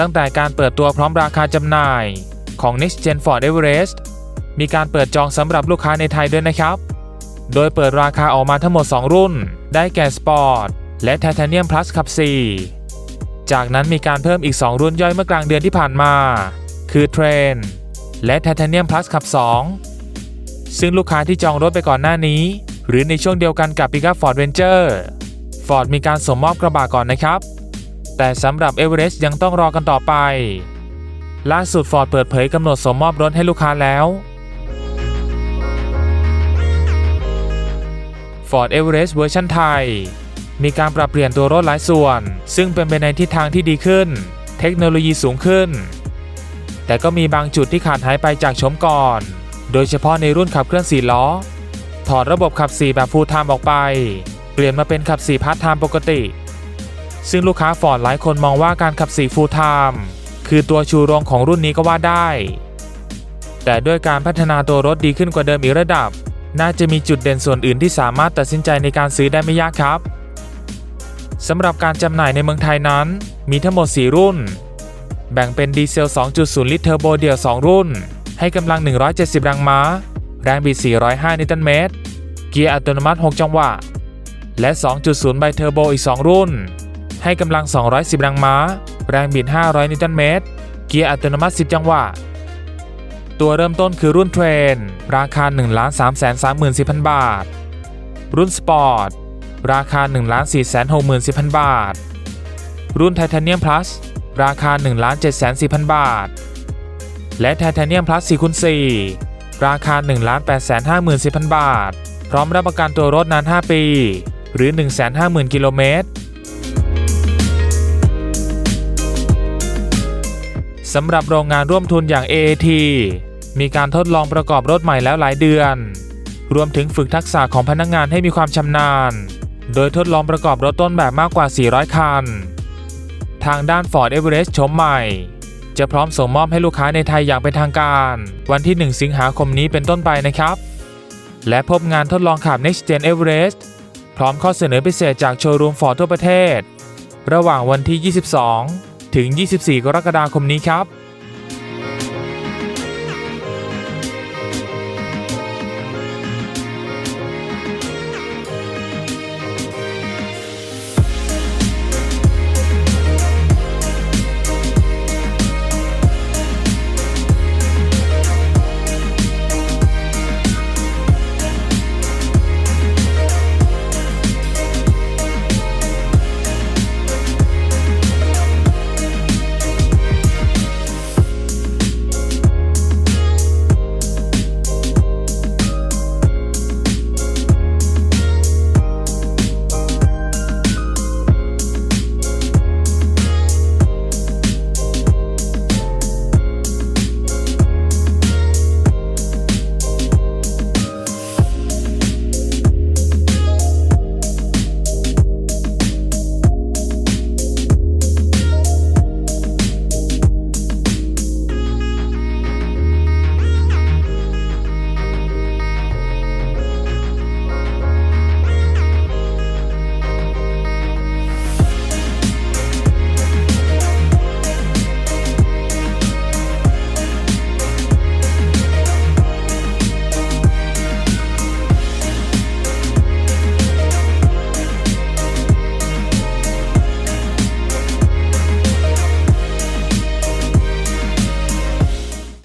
ตั้งแต่การเปิดตัวพร้อมราคาจำหน่ายของ Next Gen Ford Everest มีการเปิดจองสำหรับลูกค้าในไทยด้วยนะครับ โดยเปิดราคาออกมาทั้งหมด 2 รุ่น ได้แก่ Sport และ Titanium Plus ขับ4จากนั้นมีการเพิ่มอีก 2 รุ่นย่อยเมื่อกลางเดือนที่ผ่านมา คือ Train และ Titanium Plus ขับ2ซึ่งลูกค้าที่จองรถไปก่อนหน้านี้ หรือในช่วงเดียวกันกับ Pickup Ford Ranger Ford มีการส่งมอบกระบะก่อนนะครับ แต่สำหรับ Everest ยังต้องรอกันต่อไป ล่าสุด Ford เปิดเผยกำหนดส่งมอบรถให้ลูกค้าแล้ว Ford Everest เวอร์ชันไทย มีการปรับเปลี่ยนตัวรถหลายส่วน ซึ่งเป็นไปในทิศทางที่ดีขึ้น เทคโนโลยีสูงขึ้น แต่ก็มีบางจุดที่ขาดหายไปจากชมก่อน โดยเฉพาะในรุ่นขับเคลื่อน4ล้อ ถอดระบบขับ4แบบ Full Time ออกไป เปลี่ยนมาเป็นขับ4 Part Time ปกติ ซึ่งลูกค้า Ford หลายคนมองว่าการขับ4 Full Time คือตัวชูโรงของรุ่นนี้ก็ว่าได้ แต่ด้วยการพัฒนาตัวรถดีขึ้นกว่าเดิมอีกระดับ น่าจะมีจุดเด่นส่วนอื่นที่สามารถตัดสินใจในการซื้อได้ไม่ยากครับสำหรับการจำหน่ายในเมืองไทยนั้น มีทั้งหมด 4 รุ่น แบ่งเป็นดีเซล 2.0 ลิตรเทอร์โบเดี่ยว 2 รุ่น ให้กำลัง 170 แรงม้า แรงบิด 405 นิวตันเมตร เกียร์อัตโนมัติ 6 จังหวะ และ 2.0 ไบเทอร์โบอีก 2 รุ่น ให้กำลัง 210 แรงม้า แรงบิด 500 นิวตันเมตร เกียร์อัตโนมัติ 10 จังหวะ ตัวเริ่มต้นคือรุ่นเทรน ราคา 1 3 3 4 0 0 0 บาท รุ่นสปอร์ต ราคา 1 4 6 4 0 0 0 บาท รุ่นไทเทเนียมพลัส ราคา 1 7 4 0 0 0 บาท และไทเทเนียมพลัส4คูณ4ราคา 1 8 5 4 0 0 0 บาท พร้อมรับประกันตัวรถนาน 5 ปี หรือ 150,000 กิโลเมตร สำหรับโรงงานร่วมทุนอย่าง AAT มีการทดลองประกอบรถใหม่แล้วหลายเดือน รวมถึงฝึกทักษะของพนักงานให้มีความชำนาญ โดยทดลองประกอบรถต้นแบบมากกว่า 400 คัน ทางด้าน Ford Everest ชมใหม่ จะพร้อมส่งมอบให้ลูกค้าในไทยอย่างเป็นทางการ วันที่ 1 สิงหาคมนี้เป็นต้นไปนะครับ และพบงานทดลองขับ Next Gen Everest พร้อมข้อเสนอพิเศษจากโชว์รูม Ford ทั่วประเทศ ระหว่างวันที่ 22 ถึง 24 กรกฎาคมนี้ครับ